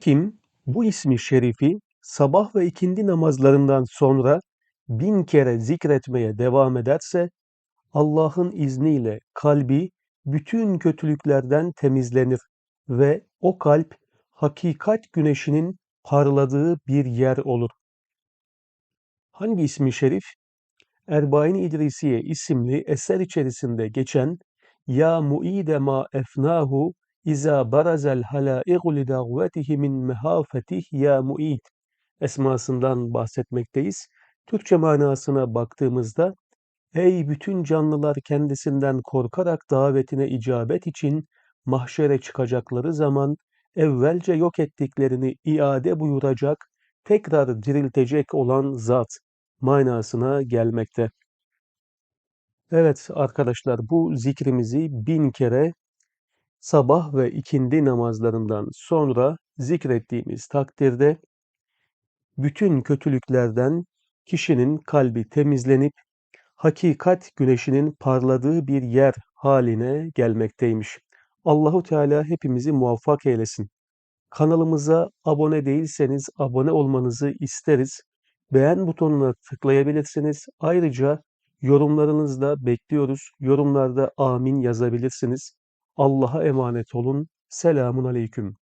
Kim bu ismi şerifi sabah ve ikindi namazlarından sonra bin kere zikretmeye devam ederse Allah'ın izniyle kalbi bütün kötülüklerden temizlenir ve o kalp hakikat güneşinin parladığı bir yer olur. Hangi ismi şerif? Erbain-i İdrisiye isimli eser içerisinde geçen Ya muide ma efnahu İza barazel halaigu li dağvetihi min mehafetih ya mu'id esmasından bahsetmekteyiz. Türkçe manasına baktığımızda Ey bütün canlılar kendisinden korkarak davetine icabet için mahşere çıkacakları zaman evvelce yok ettiklerini iade buyuracak, tekrar diriltecek olan zat manasına gelmekte. Evet arkadaşlar bu zikrimizi bin kere sabah ve ikindi namazlarından sonra zikrettiğimiz takdirde bütün kötülüklerden kişinin kalbi temizlenip hakikat güneşinin parladığı bir yer haline gelmekteymiş. Allahu Teala hepimizi muvaffak eylesin. Kanalımıza abone değilseniz abone olmanızı isteriz. Beğen butonuna tıklayabilirsiniz. Ayrıca yorumlarınızı da bekliyoruz. Yorumlarda amin yazabilirsiniz. Allah'a emanet olun. Selamun aleyküm.